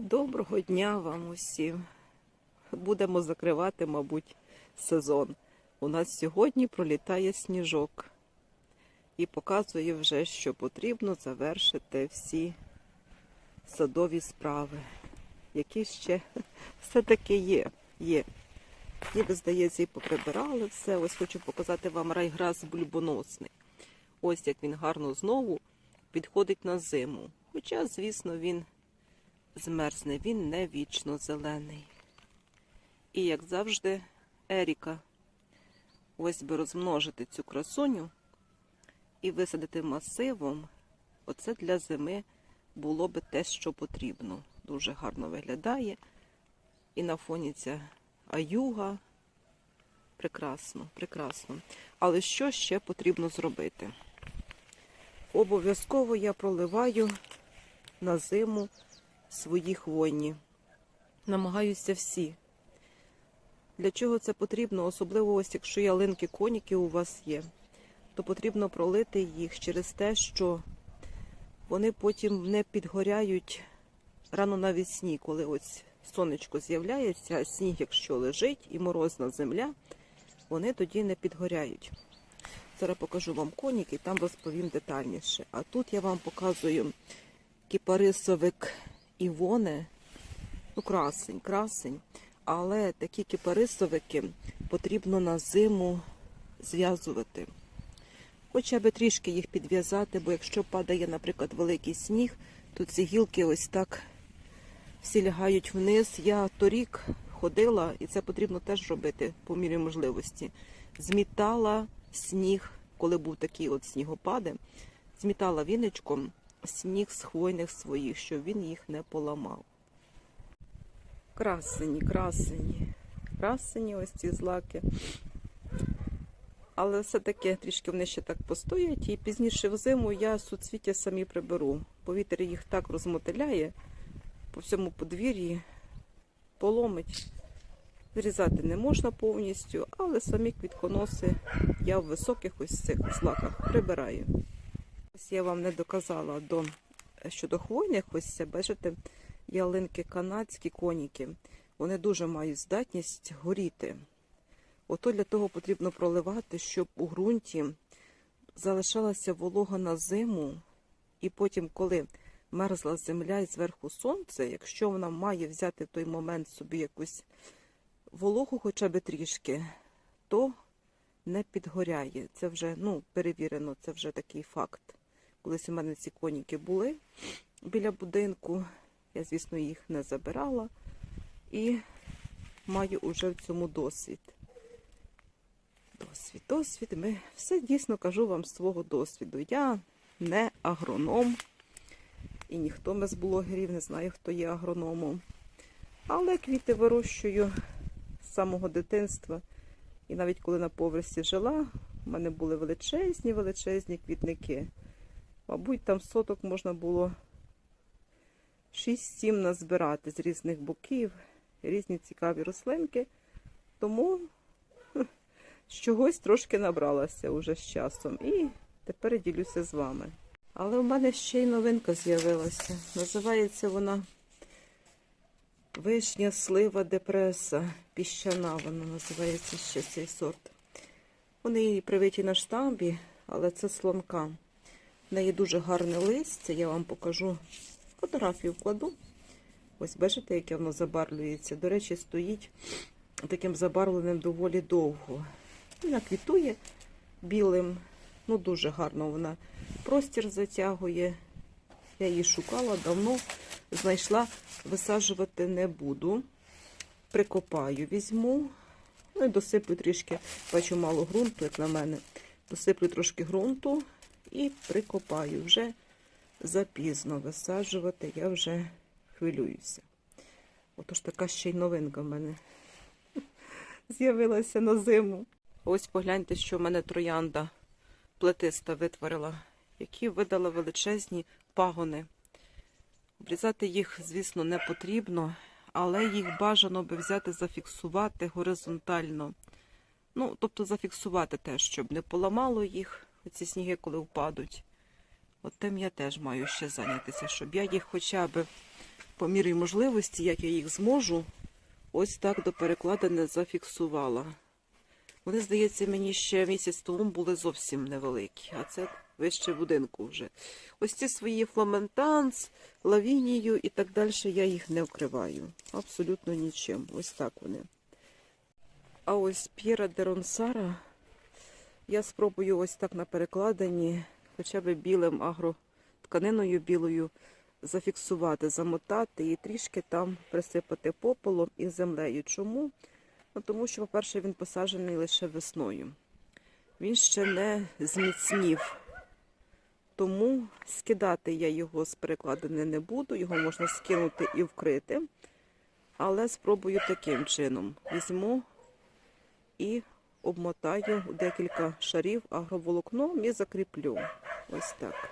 Доброго дня вам усім. Будемо закривати, мабуть, сезон. У нас сьогодні пролітає сніжок і показує вже, що потрібно завершити всі садові справи, які ще все-таки є. є. Ніби, здається, і поприбирали все. Ось хочу показати вам райграс бульбоносний. Ось як він гарно знову підходить на зиму. Хоча, звісно, він змерзне, він не вічно зелений. І, як завжди, Еріка, ось би розмножити цю красуню і висадити масивом, оце для зими було би те, що потрібно. Дуже гарно виглядає. І на фоні ця аюга. Прекрасно, прекрасно. Але що ще потрібно зробити? Обов'язково я проливаю на зиму свої хвойні. Намагаюся всі. Для чого це потрібно? Особливо ось якщо ялинки коніки у вас є, то потрібно пролити їх через те, що вони потім не підгоряють рано навесні, коли ось сонечко з'являється, а сніг, якщо лежить, і морозна земля, вони тоді не підгоряють. Зараз покажу вам коніки, там розповім детальніше. А тут я вам показую кіпарисовик Івоне. Ну, красень, красень. Але такі кіпарисовики потрібно на зиму зв'язувати. Хоча би трішки їх підв'язати, бо якщо падає, наприклад, великий сніг, то ці гілки ось так всі лягають вниз. Я торік ходила, і це потрібно теж робити по мірі можливості. Змітала сніг, коли був такий от снігопади, змітала віничком сніг з хвойних своїх, щоб він їх не поламав. Красені, красені, красені ось ці злаки. Але все-таки трішки вони ще так постоять, і пізніше взиму я суцвіття самі приберу. Повітря їх так розмотиляє по всьому подвір'ї, поломить. Зрізати не можна повністю, але самі квітконоси я в високих ось цих злаках прибираю. Ось я вам не доказала до, щодо хвойних, ось бачите, ялинки канадські коніки. Вони дуже мають здатність горіти. Ото для того потрібно проливати, щоб у ґрунті залишалася волога на зиму, і потім, коли мерзла земля і зверху сонце, якщо вона має взяти в той момент собі якусь вологу хоча б трішки, то не підгоряє. Це вже ну, перевірено, це вже такий факт. Колись у мене ці коніки були біля будинку. Я, звісно, їх не забирала і маю уже в цьому досвід. Досвід, досвід. Ми все дійсно кажу вам свого досвіду. Я не агроном, і ніхто ми з блогерів не знає, хто є агрономом. Але квіти вирощую з самого дитинства. І навіть коли на поверсі жила, у мене були величезні, величезні квітники. Мабуть, там соток можна було 6-7 назбирати з різних боків, різні цікаві рослинки. Тому з чогось трошки набралася уже з часом. І тепер ділюся з вами. Але в мене ще й новинка з'явилася. Називається вона Вишня слива депреса. Піщана вона називається ще цей сорт. Вони її привиті на штамбі, але це слонка. В неї дуже гарне листя, я вам покажу фотографію вкладу. Ось бачите, яке воно забарвлюється. До речі, стоїть таким забарвленим доволі довго. Вона квітує білим. Ну, дуже гарно вона простір затягує. Я її шукала давно, знайшла, висаджувати не буду. Прикопаю, візьму. Ну і досиплю трішки, бачу мало ґрунту, як на мене. Досиплю трошки ґрунту і прикопаю. Вже запізно висаджувати, я вже хвилююся. Отож така ще й новинка в мене з'явилася на зиму. Ось погляньте, що в мене троянда плетиста витворила, які видала величезні пагони. Обрізати їх, звісно, не потрібно, але їх бажано би взяти, зафіксувати горизонтально. Ну, тобто зафіксувати теж, щоб не поламало їх, оці сніги, коли впадуть. От тим я теж маю ще зайнятися, щоб я їх хоча б по мірі можливості, як я їх зможу, ось так до перекладини зафіксувала. Вони, здається, мені ще місяць тому були зовсім невеликі, а це вище будинку вже. Ось ці свої фламентанс, лавінію і так далі я їх не вкриваю. Абсолютно нічим. Ось так вони. А ось П'єра де Ронсара я спробую ось так на перекладині, хоча б білим агротканиною білою зафіксувати, замотати і трішки там присипати попелом і землею. Чому? Ну, тому що, по-перше, він посаджений лише весною. Він ще не зміцнів. Тому скидати я його з перекладини не буду, його можна скинути і вкрити. Але спробую таким чином. Візьму і обмотаю декілька шарів агроволокном і закріплю. Ось так.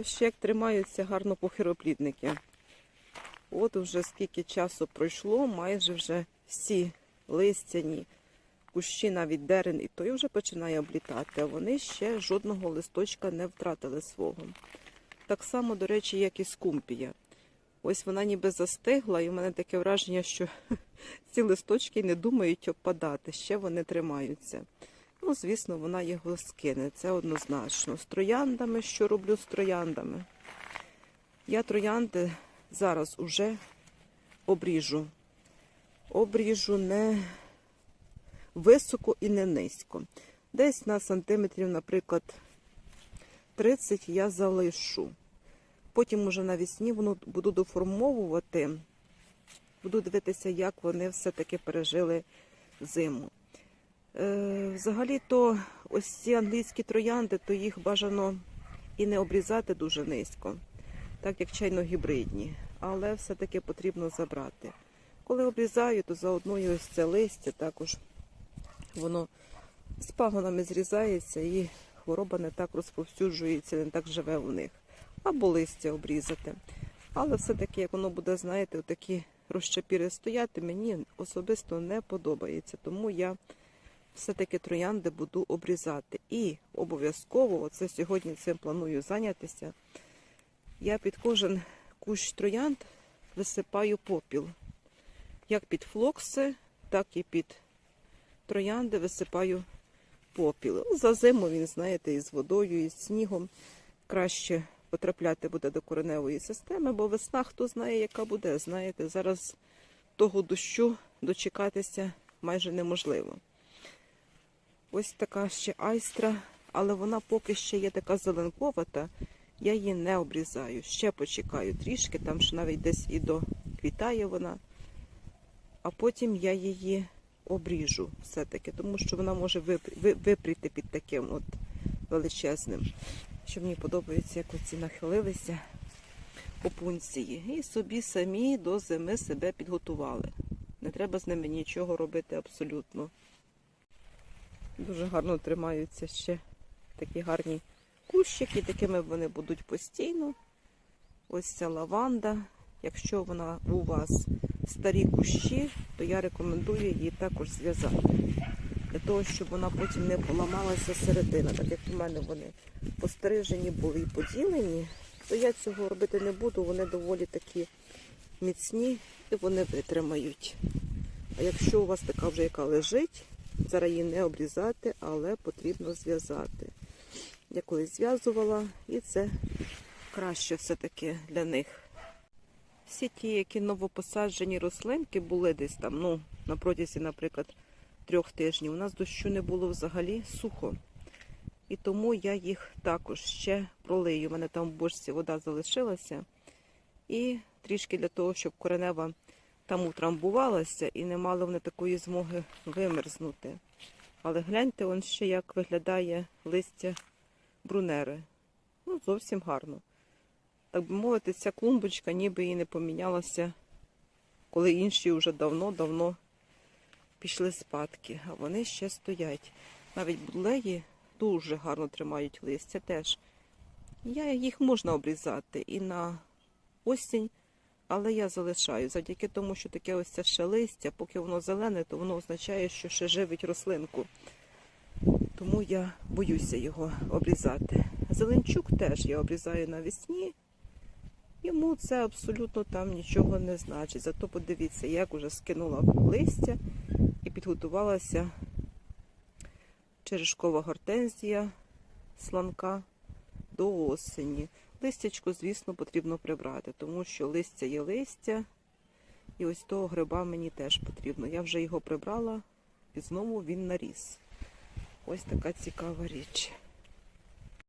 Ось ще як тримаються гарно похироплідники. От вже скільки часу пройшло, майже вже всі листяні кущі, навіть дерен і той вже починає облітати, а вони ще жодного листочка не втратили свого. Так само, до речі, як і скумпія. Ось вона ніби застигла, і в мене таке враження, що ці листочки не думають опадати, ще вони тримаються. Ну, звісно, вона його скине, це однозначно. З трояндами, що роблю з трояндами? Я троянди зараз уже обріжу. Обріжу не високо і не низько. Десь на сантиметрів, наприклад, 30 я залишу. Потім уже навесні воно буду доформовувати, буду дивитися, як вони все-таки пережили зиму. Е, Взагалі-то ось ці англійські троянди, то їх бажано і не обрізати дуже низько, так як чайно-гібридні, але все-таки потрібно забрати. Коли обрізаю, то заодно і ось це листя також воно з пагонами зрізається і хвороба не так розповсюджується, не так живе у них. Або листя обрізати. Але все-таки, як воно буде, знаєте, такі розчапіри стояти, мені особисто не подобається. Тому я все-таки троянди буду обрізати. І обов'язково, оце сьогодні цим планую зайнятися, я під кожен кущ троянд висипаю попіл. Як під флокси, так і під троянди висипаю попіл. За зиму він, знаєте, із водою, із снігом краще потрапляти буде до кореневої системи, бо весна, хто знає, яка буде. Знаєте, зараз того дощу дочекатися майже неможливо. Ось така ще айстра, але вона поки ще є така зеленковата, я її не обрізаю. Ще почекаю трішки, там ще навіть десь і доквітає вона, а потім я її обріжу все-таки, тому що вона може вип- випріти під таким от величезним. Що мені подобається, як оці нахилилися опунції. І собі самі до зими себе підготували. Не треба з ними нічого робити абсолютно. Дуже гарно тримаються ще такі гарні кущики, такими вони будуть постійно. Ось ця лаванда. Якщо вона у вас старі кущі, то я рекомендую її також зв'язати. Для того, щоб вона потім не поламалася середина. Так як у мене вони пострижені були і поділені, то я цього робити не буду. Вони доволі такі міцні і вони витримають. А якщо у вас така вже яка лежить, зараз її не обрізати, але потрібно зв'язати. Я колись зв'язувала, і це краще все-таки для них. Всі ті, які новопосаджені рослинки були десь там, ну, на протязі, наприклад, трьох тижнів, у нас дощу не було взагалі сухо. І тому я їх також ще пролию. У мене там в бочці вода залишилася. І трішки для того, щоб коренева там утрамбувалася і не мали вони такої змоги вимерзнути. Але гляньте, он ще як виглядає листя брунери. Ну, зовсім гарно. Так би мовити, ця клумбочка ніби і не помінялася, коли інші вже давно-давно пішли спадки, а вони ще стоять. Навіть будлеї дуже гарно тримають листя теж. Я, їх можна обрізати і на осінь, але я залишаю. Завдяки тому, що таке ось це ще листя, поки воно зелене, то воно означає, що ще живить рослинку. Тому я боюся його обрізати. Зеленчук теж я обрізаю навесні. Йому це абсолютно там нічого не значить. Зато подивіться, як уже скинула листя підготувалася черешкова гортензія сланка до осені. Листячко, звісно, потрібно прибрати, тому що листя є листя, і ось того гриба мені теж потрібно. Я вже його прибрала і знову він наріс. Ось така цікава річ.